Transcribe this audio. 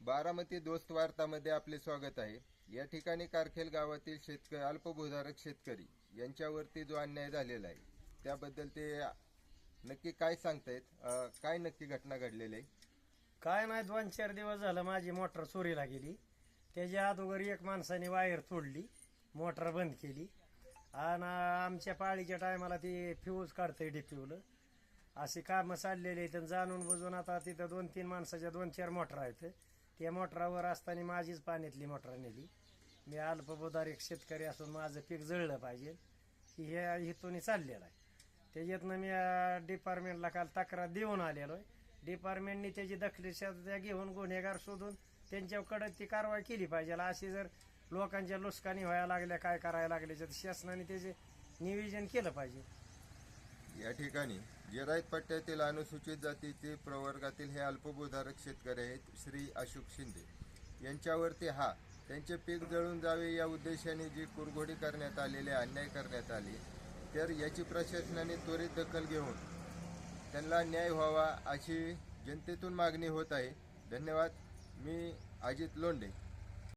बारामती दोस्त वार्तामध्ये आपले स्वागत आहे. या ठिकाणी कारखेल गावातील शेतकरी अल्पभूधारक शेतकरी यांच्यावरती जो अन्याय झालेला आहे त्याबद्दल ते नक्की काय सांगतायत? काय नक्की घटना घडलेली आहे? काय नाही दोन चार दिवस झालं माझी मोटर चोरीला गेली. त्याच्या अगोदर एक माणसाने वायर तोडली मोटर बंद केली. आणि आमच्या पाळीच्या टायमाला ती फ्यूज काढतंय डिफ्यूल अशी कामं चाललेली आहेत आणि जाणून बुजून आता तिथं दोन तीन माणसाच्या दोन चार मोटर आहेत. त्या मोटरावर असताना माझीच पाण्यातली मोटर नेली. मी अल्पबोधार एक शेतकरी असून माझं पीक जळलं पाहिजे. की हे हेतून चाललेलं आहे. त्याच्यातनं मी डिपार्टमेंटला काल तक्रार देऊन आलेलो आहे. डिपार्टमेंटनी त्याची दखली घेऊन गुन्हेगार शोधून त्यांच्याकडे ती कारवाई केली पाहिजे. अशी जर लोकांच्या लुस्कानी व्हायला लागल्या काय करायला लागले शासनाने त्याचे नियोजन केलं पाहिजे. या ठिकाणी जिरायत पट्ट्यातील अनुसूचित जातीचे प्रवर्गातील हे अल्पभूधारक शेतकरी आहेत श्री अशोक शिंदे. यांच्यावरती हा त्यांचे पीक जळून जावे या उद्देशाने जी कुरघोडी करण्यात आलेली अन्याय करण्यात आली तर याची प्रशासनाने त्वरित दखल घेऊन त्यांना न्याय व्हावा अशी जनतेतून मागणी होत आहे. धन्यवाद. मी अजित लोंढे.